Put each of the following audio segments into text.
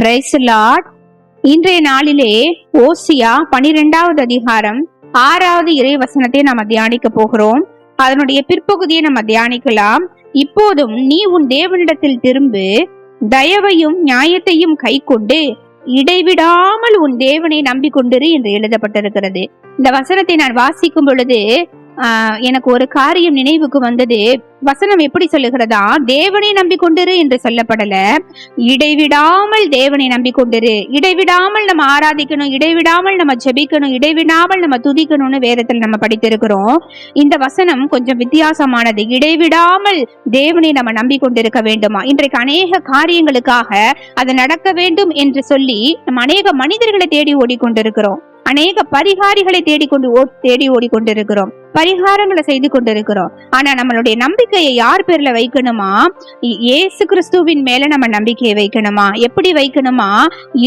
Price Lord இன்றைய நாளிலே ஓசியா பனிரெண்டாவது அதிகாரம் ஆறாவது இறை வசனத்தை நாம தியானிக்க போகிறோம். அதனுடைய பிற்பகுதியை நம்ம தியானிக்கலாம். இப்போதும் நீ உன் தேவனிடத்தில் திரும்பு தயவையும் நியாயத்தையும் கை கொண்டு இடைவிடாமல் உன் தேவனை நம்பிக்கொண்டிரு என்று எழுதப்பட்டிருக்கிறது. இந்த வசனத்தை நான் வாசிக்கும் பொழுது எனக்கு ஒரு காரியம் நினைவுக்கு வந்தது. வசனம் எப்படி சொல்லுகிறதா? தேவனை நம்பிக்கொண்டிரு என்று சொல்லப்படல. இடைவிடாமல் தேவனை நம்பிக்கொண்டிரு. இடைவிடாமல் நம்ம ஆராதிக்கணும் இடைவிடாமல் நம்ம ஜெபிக்கணும் இடைவிடாமல் நம்ம துதிக்கணும்னு வேதத்தில் நம்ம படித்திருக்கிறோம். இந்த வசனம் கொஞ்சம் வித்தியாசமானது. இடைவிடாமல் தேவனை நம்ம நம்பிக்கொண்டிருக்க வேண்டுமா? இன்றைக்கு அநேக காரியங்களுக்காக அது நடக்க வேண்டும் என்று சொல்லி நம்ம அநேக மனிதர்களை தேடி ஓடிக்கொண்டிருக்கிறோம். அநேக பரிகாரிகளை தேடிக்கொண்டு ஓ தேடி ஓடிக்கொண்டிருக்கிறோம். பரிகாரங்களை செய்து கொண்டிருக்கிறோம். ஆனா நம்மளுடைய நம்பிக்கையை யார் பேர்ல வைக்கணுமா? இயேசு கிறிஸ்துவின் மேல நம்ம நம்பிக்கையை வைக்கணுமா? எப்படி வைக்கணுமா?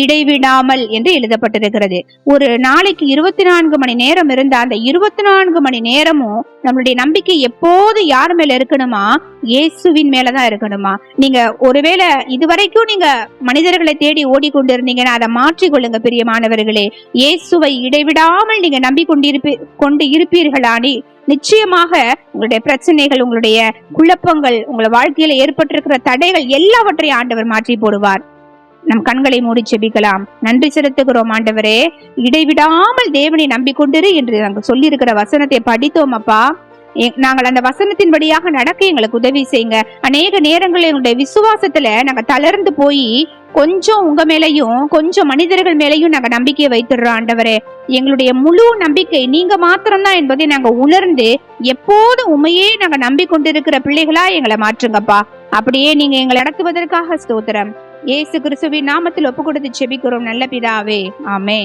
இடைவிடாமல் என்று எழுதப்பட்டிருக்கிறது. ஒரு நாளைக்கு இருபத்தி நான்கு மணி நேரம் இருந்தா அந்த இருபத்தி நான்கு மணி நேரமும் நம்மளுடைய நம்பிக்கை எப்போது யார் மேல இருக்கணுமா? இயேசுவின் மேலதான் இருக்கணுமா? நீங்க ஒருவேளை இதுவரைக்கும் நீங்க மனிதர்களை தேடி ஓடிக்கொண்டிருந்தீங்கன்னா அதை மாற்றிக்கொள்ளுங்க பிரியமானவர்களே. இயேசுவை இடைவிடாமல் நீங்க நம்பிக்கொண்டிருப்பி கொண்டு இருப்பீர்களானி நிச்சயமாக உங்களுடைய பிரச்சனைகள் உங்களுடைய குழப்பங்கள் உங்களுடைய வாழ்க்கையில ஏற்பட்டிருக்கிற தடைகள் எல்லாவற்றையும் ஆண்டவர் மாற்றி போடுவார். நம் கண்களை மூடி செபிக்கலாம். நன்றி செலுத்துகிறோம் ஆண்டவரே. இடைவிடாமல் தேவனை நம்பிக்கொண்டிரு என்று நாங்கள் சொல்லியிருக்கிற வசனத்தை படித்தோம் அப்பா. நாங்கள் அந்த வசனத்தின்படியாக நடக்க எங்களுக்கு உதவி செய்யுங்க. அநேக நேரங்களில் எங்களுடைய விசுவாசத்துல நாங்க தளர்ந்து போய் கொஞ்சம் உங்க மேலையும் கொஞ்சம் மனிதர்கள் மேலையும் நாங்க நம்பிக்கையை வைத்துடுறோம் ஆண்டவரே. எங்களுடைய முழு நம்பிக்கை நீங்க மாத்திரம்தான் என்பதை நாங்க உணர்ந்து எப்போதும் உண்மையே நாங்க நம்பிக்கொண்டிருக்கிற பிள்ளைகளா எங்களை மாற்றுங்கப்பா. அப்படியே நீங்க எங்களை நடத்துவதற்காக ஸ்தோத்திரம். இயேசு கிறிஸ்துவின் நாமத்தில் ஒப்பு கொடுத்து செபிக்கிறோம் நல்ல பிதாவே. ஆமே